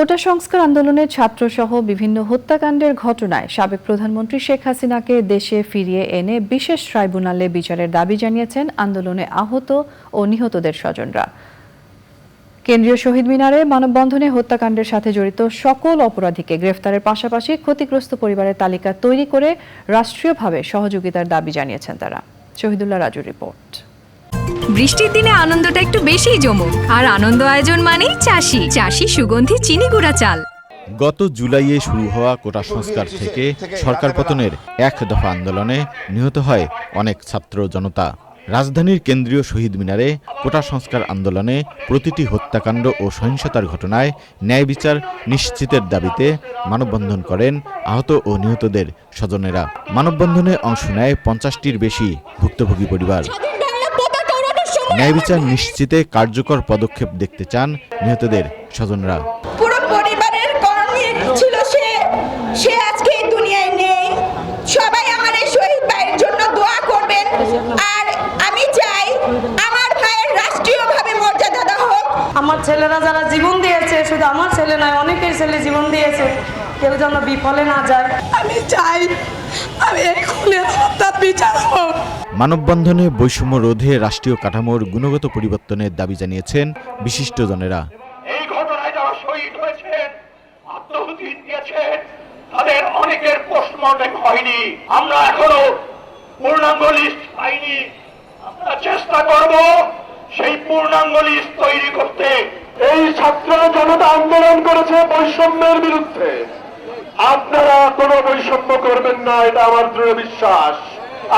কোটা সংস্কার আন্দোলনে ছাত্রসহ বিভিন্ন হত্যাকাণ্ডের ঘটনায় সাবেক প্রধানমন্ত্রী শেখ হাসিনাকে দেশে ফিরিয়ে এনে বিশেষ ট্রাইব্যুনালে বিচারের দাবি জানিয়েছেন আন্দোলনে আহত ও নিহতদের স্বজনরা। কেন্দ্রীয় শহীদ মিনারে মানববন্ধনে হত্যাকাণ্ডের সাথে জড়িত সকল অপরাধীকে গ্রেফতারের পাশাপাশি ক্ষতিগ্রস্ত পরিবারের তালিকা তৈরি করে রাষ্ট্রীয়ভাবে সহযোগিতার দাবি জানিয়েছেন তারা। শহীদুল্লাহ রাজুর রিপোর্ট। বৃষ্টির দিনে আনন্দটা একটু বেশিই জমুক আর আনন্দ আয়োজন মানেই চাষি। চাষি সুগন্ধি, চিনি গুঁড়া চাল। গত জুলাইয়ে শুরু হওয়া কোটা সংস্কার থেকে সরকার পতনের এক দফা আন্দোলনে নিহত হয় অনেক ছাত্র জনতা। রাজধানীর কেন্দ্রীয় শহীদ মিনারে কোটা সংস্কার আন্দোলনে প্রতিটি হত্যাকাণ্ড ও সহিংসতার ঘটনায় ন্যায় বিচার নিশ্চিতের দাবিতে মানববন্ধন করেন আহত ও নিহতদের স্বজনেরা। মানববন্ধনে অংশ নেয় পঞ্চাশটির বেশি ভুক্তভোগী পরিবার। ন্যায় বিচার নিশ্চিতে কার্যকর পদক্ষেপ দেখতে চান নিহতদের স্বজনরা। পুরো পরিবারের কর্মী ছিল সে। সে আজকে এই দুনিয়ায় নেই। সবাই আমার এই শহীদ ভাইয়ের জন্য দোয়া করবেন। আর আমি চাই আমার ভাইয়ের রাষ্ট্রীয়ভাবে মর্যাদা দেওয়া হোক। আমার ছেলেরা যারা জীবন দিয়েছে শুধু আমার ছেলে নয় অনেকের ছেলে জীবন দিয়েছে। কেউ যেন বিফলে না যায়। আমি চাই আমি খুনের হত্যা বিচার হোক। মানববন্ধনে বৈষম্য রোধে রাষ্ট্রীয় কাঠামোর গুণগত পরিবর্তনের দাবি জানিয়েছেন বিশিষ্টজনেরা। এই ঘটনায় যারা শহীদ হয়েছেন আত্মহুতি দিয়েছেন তাদের অনেকের পোস্টমর্টেম হয়নি। আমরা এখনও পূর্ণাঙ্গ লিস্ট পাইনি। আমরা চেষ্টা করব সেই পূর্ণাঙ্গ লিস্ট তৈরি করতে। এই ছাত্র জনতা আন্দোলন করেছে বৈষম্যের বিরুদ্ধে। আপনারা কোনো বৈষম্য করবেন না এটা আমার দৃঢ় বিশ্বাস।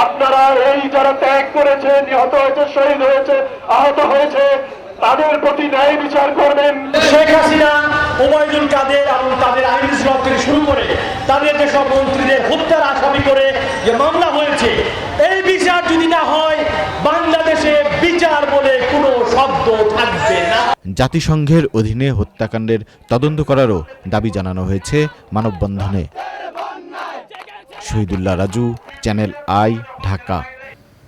আপনারা এই যারা ত্যাগ করেছে নিহত হয়েছে শহীদ হয়েছে আহত হয়েছে তাদের প্রতি ন্যায় বিচার করবেন। শেখ হাসিনা ওবায়দুল কাদের এবং তাদের আইন থেকে শুরু করে তাদের যেসব মন্ত্রীদের হত্যার আসামি করে যে মামলা হয়েছে এই বিচার যদি না হয় বাংলাদেশে বিচার বলে কোনো শব্দ থাকবে না। জাতিসংঘের অধীনে হত্যাকাণ্ডের তদন্ত করারও দাবি জানানো হয়েছে মানববন্ধনে। Shahidullah Raju channel I Dhaka.